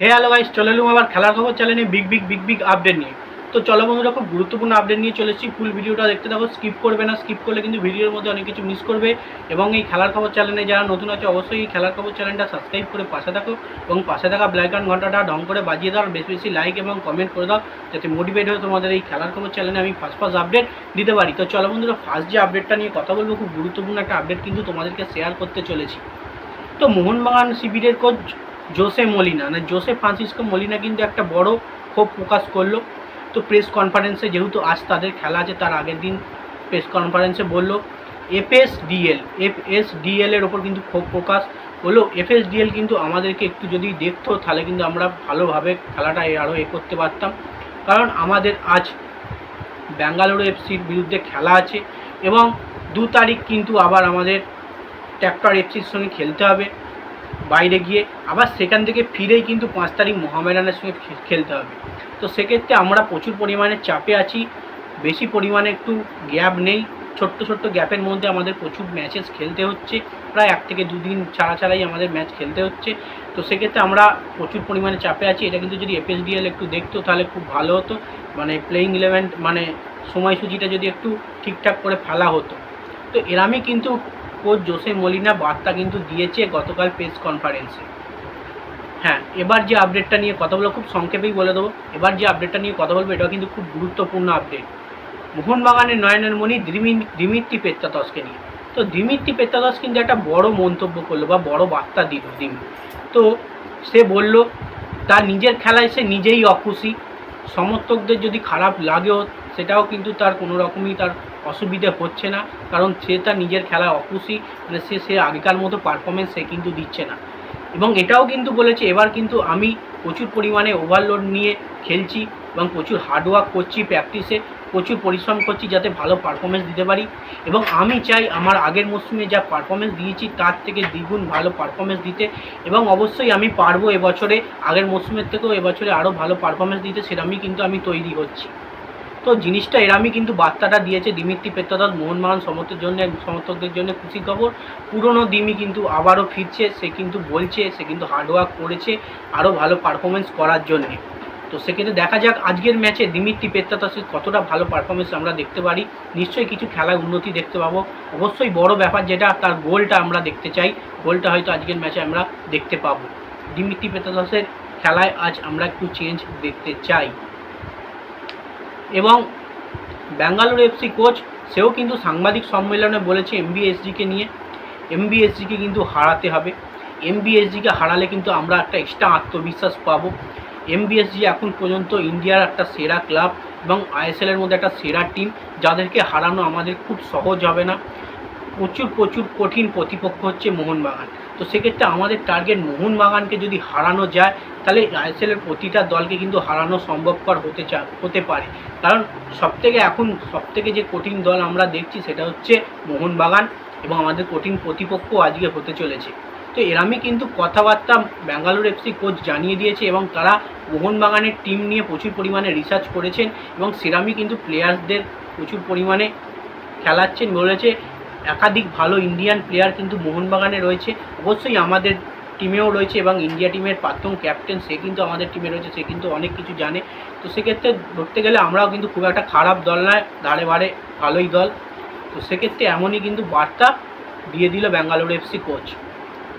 হে hello guys চলে এলুম আবার খেলার খবর চ্যানেলে big big big big update নিয়ে। তো চলো বন্ধুরা খুব গুরুত্বপূর্ণ আপডেট নিয়ে চলেছি ফুল ভিডিওটা দেখতে থাকো স্কিপ করবে না স্কিপ করলে কিন্তু ভিডিওর মধ্যে অনেক কিছু মিস করবে। এবং এই খেলার খবর চ্যানেলে যারা নতুন আছে, অবশ্যই এই খেলার খবর চ্যানেলটা সাবস্ক্রাইব করে পাশে থাকো এবং পাশে থাকা ব্ল্যাক অ্যান্ড ঘন্টাটা ডং করে বাজিয়ে দাও আর বেশি বেশি লাইক এবং কমেন্ট করে দাও, যাতে মোটিভেট হয়ে তোমাদের এই খেলার খবর চ্যানেলে আমি ফার্স্ট ফার্স্ট আপডেট দিতে পারি। তো চলো বন্ধুরা ফার্স্ট যে আপডেটটা নিয়ে কথা বলব, খুব গুরুত্বপূর্ণ একটা আপডেট কিন্তু তোমাদেরকে শেয়ার করতে চলেছি। তো মোহনবাগান শিবিরের কোচ জোসে মলিনা মানে জোসে ফ্রান্সিসকো মলিনা কিন্তু একটা বড় ক্ষোভ প্রকাশ করল। তো প্রেস কনফারেন্সে যেহেতু আজ তাদের খেলা আছে, তার আগের দিন প্রেস কনফারেন্সে বলল এফএসডিএল এফএসডিএল এর ওপর কিন্তু ক্ষোভ প্রকাশ হলো। এফএসডিএল কিন্তু আমাদেরকে একটু যদি দেখতো, তাহলে কিন্তু আমরা ভালোভাবে খেলাটা আরও এ করতে পারতাম। কারণ আমাদের আজ ব্যাঙ্গালুরু এফসির বিরুদ্ধে খেলা আছে এবং দু তারিখ কিন্তু আবার আমাদের ট্র্যাক্টর এফসির সঙ্গে খেলতে হবে। বাইরে গিয়ে আবার সেখান থেকে ফিরেই কিন্তু পাঁচ তারিখ মোহামেডানের সঙ্গে খেলতে হবে। তো সেক্ষেত্রে আমরা প্রচুর পরিমাণে চাপে আছি, বেশি পরিমাণে একটু গ্যাপ নেই, ছোট্ট ছোট্ট গ্যাপের মধ্যে আমাদের প্রচুর ম্যাচেস খেলতে হচ্ছে, প্রায় এক থেকে দুদিন ছাড়া ছাড়াই আমাদের ম্যাচ খেলতে হচ্ছে। তো সেক্ষেত্রে আমরা প্রচুর পরিমাণে চাপে আছি, এটা কিন্তু যদি এফএসডিএল একটু দেখতো তাহলে খুব ভালো হতো মানে প্লেইং ইলেভেন মানে সময়সূচিটা যদি একটু ঠিকঠাক করে ফেলা হতো। তো এরামই কিন্তু কোচ জোসে মলিনা বার্তা কিন্তু দিয়েছে গতকাল প্রেস কনফারেন্সে। হ্যাঁ এবার যে আপডেটটা নিয়ে কথা বলব, খুব সংক্ষেপেই বলে দেবো। এবার যে আপডেটটা নিয়ে কথা বলব, এটাও কিন্তু খুব গুরুত্বপূর্ণ আপডেট। মোহনবাগানের নয়নের মণি দিমি- দিমিত্রি পেত্তাতসকে নিয়ে। তো দিমিত্রি পেত্তাতস কিন্তু একটা বড় মন্তব্য করল বা বড় বার্তা দিল দিমি তো সে বলল, তার নিজের খেলায় সে নিজেই অখুশি। সমর্থকদের যদি খারাপ লাগেও, সেটাও কিন্তু তার কোনো রকমই তার অসুবিধে হচ্ছে না। কারণ সে তার নিজের খেলা অখুশি মানে সে সে আগেকার মতো পারফরমেন্স সে কিন্তু দিচ্ছে না। এবং এটাও কিন্তু বলেছে, এবার কিন্তু আমি প্রচুর পরিমাণে ওভারলোড নিয়ে খেলছি এবং প্রচুর হার্ডওয়ার্ক করছি প্র্যাকটিসে প্রচুর পরিশ্রম করছি যাতে ভালো পারফরমেন্স দিতে পারি এবং আমি চাই আমার আগের মরশুমে যা পারফরমেন্স দিয়েছি তার থেকে দ্বিগুণ ভালো পারফরমেন্স দিতে এবং অবশ্যই আমি পারব এবছরে, আগের মরশুমের থেকেও এবছরে আরও ভালো পারফরমেন্স দিতে সেরকমই কিন্তু আমি তৈরি হচ্ছি। তো জিনিসটা এরামই কিন্তু বার্তাটা দিয়েছে দিমিত্রি পেত্তাদাস মোহনবাগান সমর্থকের জন্য, সমর্থকদের জন্য খুশি খবর। পুরনো দিমি কিন্তু আবারও ফিরছে, সে কিন্তু বলছে, সে কিন্তু হার্ডওয়ার্ক করেছে আরও ভালো পারফরমেন্স করার জন্যে। তো সেক্ষেত্রে দেখা যাক আজকের ম্যাচে দিমিত্রি পেত্তাদাসের কতটা ভালো পারফরমেন্স আমরা দেখতে পারি। নিশ্চয়ই কিছু খেলায় উন্নতি দেখতে পাবো। অবশ্যই বড় ব্যাপার যেটা, তার গোলটা আমরা দেখতে চাই। গোলটা হয়তো আজকের ম্যাচে আমরা দেখতে পাবো। দিমিত্রি পেত্তাদাসের খেলায় আজ আমরা একটু চেঞ্জ দেখতে চাই। এবং ব্যাঙ্গালোর এফসি কোচ সেও কিন্তু সাংবাদিক সম্মেলনে বলেছে এমবিএসজিকে নিয়ে। এমবিএসজিকে কিন্তু হারাতে হবে। এমবিএসজিকে হারালে কিন্তু আমরা একটা এক্সট্রা আত্মবিশ্বাস পাবো। এমবিএসজি এখন পর্যন্ত ইন্ডিয়ার একটা সেরা ক্লাব এবং আইএসএলের মধ্যে একটা সেরা টিম, যাদেরকে হারানো আমাদের খুব সহজ হবে না। প্রচুর প্রচুর কঠিন প্রতিপক্ষ হচ্ছে মোহনবাগান। তো সেক্ষেত্রে আমাদের টার্গেট মোহনবাগানকে যদি হারানো যায়, তাহলে আইএসএলের প্রতিটা দলকে কিন্তু হারানো সম্ভবপর হতে চা, হতে পারে। কারণ সবথেকে এখন সবথেকে যে কঠিন দল আমরা দেখছি, সেটা হচ্ছে মোহনবাগান এবং আমাদের কঠিন প্রতিপক্ষ আজকে হতে চলেছে। তো এরামই কিন্তু কথাবার্তা ব্যাঙ্গালোর এফসি কোচ জানিয়ে দিয়েছে এবং তারা মোহনবাগানের টিম নিয়ে প্রচুর পরিমাণে রিসার্চ করেছেন এবং সেরামই কিন্তু প্লেয়ার্সদের প্রচুর পরিমাণে খেলাচ্ছেন বলেছে। একাধিক ভালো ইন্ডিয়ান প্লেয়ার কিন্তু মোহনবাগানে রয়েছে। অবশ্যই আমাদের টিমেও রয়েছে এবং ইন্ডিয়া টিমের প্রাক্তন ক্যাপ্টেন সে কিন্তু আমাদের টিমে রয়েছে, সে কিন্তু অনেক কিছু জানে। তো সেক্ষেত্রে ধরতে গেলে আমরাও কিন্তু খুব একটা খারাপ দল নয়, ধারে বারে ভালোই দল। তো সেক্ষেত্রে এমনই কিন্তু বার্তা দিয়ে দিল ব্যাঙ্গালোর এফসি কোচ